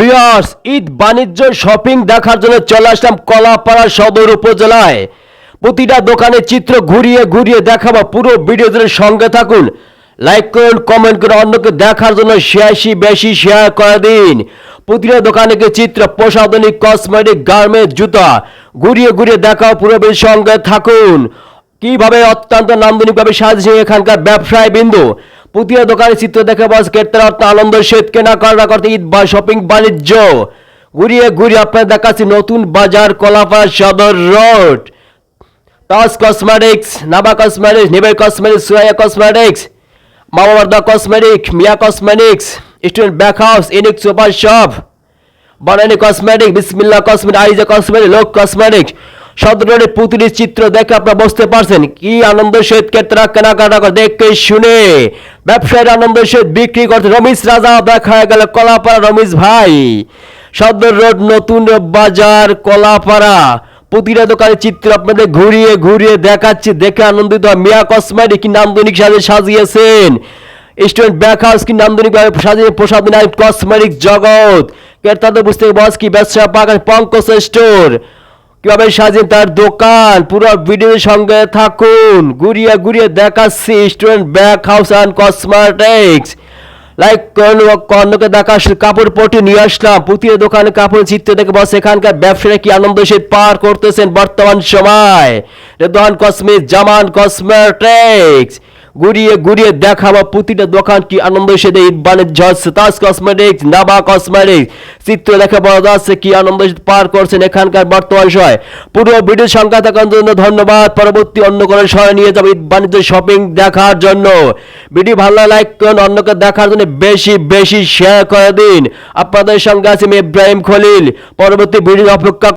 Viewers, Eid বাণিজ্য shopping দেখার জন্য চলে আসলাম কলাপাড়া সদর উপজেলায়। প্রতিটা দোকানের চিত্র ঘুরিয়ে ঘুরিয়ে দেখাবো পুরো ভিডিও জুড়ে সঙ্গে থাকুন। লাইক করুন, কমেন্ট করে অন্যকে দেখার জন্য শেয়ারশি বেশি শেয়ার করে দিন। প্রতিটা দোকানে গিয়ে চিত্র প্রসাধনিক কসমেটিক গার্মেন্ট জুতা ঘুরিয়ে ঘুরিয়ে দেখাও পুরো সঙ্গে থাকুন। কীভাবে অত্যন্ত নান্দনিকভাবে সাজিয়েছে এখানকার ব্যবসায় বিন্দু প্রতিটা দোকানের চিত্র দেখে বস ক্রেতারা অর্থ আনন্দ শীত কেনাকাটা করতে ঈদ বা শপিং বাণিজ্য। ঘুরিয়ে ঘুরিয়ে আপনার দেখাচ্ছি নতুন বাজার কলাপাড়া সদর রোড। টস কসমেটিক্স, নাবা কসমেটিক্স, নিবের কসমেটিক্স, সুরাইয়া কসমেটিক্স মামাবার্দা কসমেটিক মিয়া cosmetics, student back house, ইনিক super shop, Banani cosmetic Bismillah cosmetic আইজা cosmetic লোক কসমেটিক সদরের পুতুলির চিত্র দেখে আপনারা বুঝতে পারছেন কি আনন্দ সহিত কেতরা কেনাকাটা দেখে শুনে। ব্যবসায়ীর আনন্দ সহিত বিক্রি করতে রমেশ রাজা, দেখা গেল কলাপাড়া। রমেশ ভাই, সদর রোড, নতুন বাজার, কলাপাড়া। প্রতিটা দোকানের চিত্র আপনাদের ঘুরিয়ে ঘুরিয়ে দেখাচ্ছি। দেখে আনন্দিত। মিয়া কসমেটিক কি নান্দনিক সাজে সাজিয়েছেন। স্টুডেন্ট ব্যাক হাউস কি নান্দনিক ভাবে সাজিয়ে প্রসাদ নাইট কসমেটিক জগৎ। ক্রেতাদের বুঝতে বস কি? ব্যবসা পাকান পঙ্কজ স্টোর। কীভাবে সাজিয়ে তার দোকান? পুরো ভিডিওর সঙ্গে থাকুন। ঘুরিয়ে ঘুরিয়ে দেখাচ্ছি student back house and cosmetics like কর্ণকে দেখা কাপড় পটি নিয়ে আসলাম। পুতিয়ে দোকানে কাপড় চিত্র দেখে বস, এখানকার ব্যবসায়ীরা কি আনন্দ শীত পার করতেছেন বর্তমান সময়? রেদওয়ান কসমিক জামান কসমেটিক্স ঘুরিয়ে ঘুরিয়ে দেখাবো প্রতিটা দোকান কি আনন্দ শীতে ঈদ, বাণিজ্য হচ্ছে তাজ কসমেটিক্স নাবা কসমেটিক্স চিত্র দেখে বলা যাচ্ছে কি আনন্দ পার করছেন এখানকার বর্তমান সময়। পুরো ভিডিও সংখ্যা থাকার জন্য ধন্যবাদ। পরবর্তী অন্য কোনো সময় নিয়ে যাব ঈদ শপিং দেখার জন্য। ভিডিও ভালো লাইক করুন। অন্যকে দেখার জন্য বেশি বেশি শেয়ার করে দিন। আপনাদের সঙ্গে আছে আমি ইব্রাহিম খলিল। পরবর্তী ভিডিও অপেক্ষা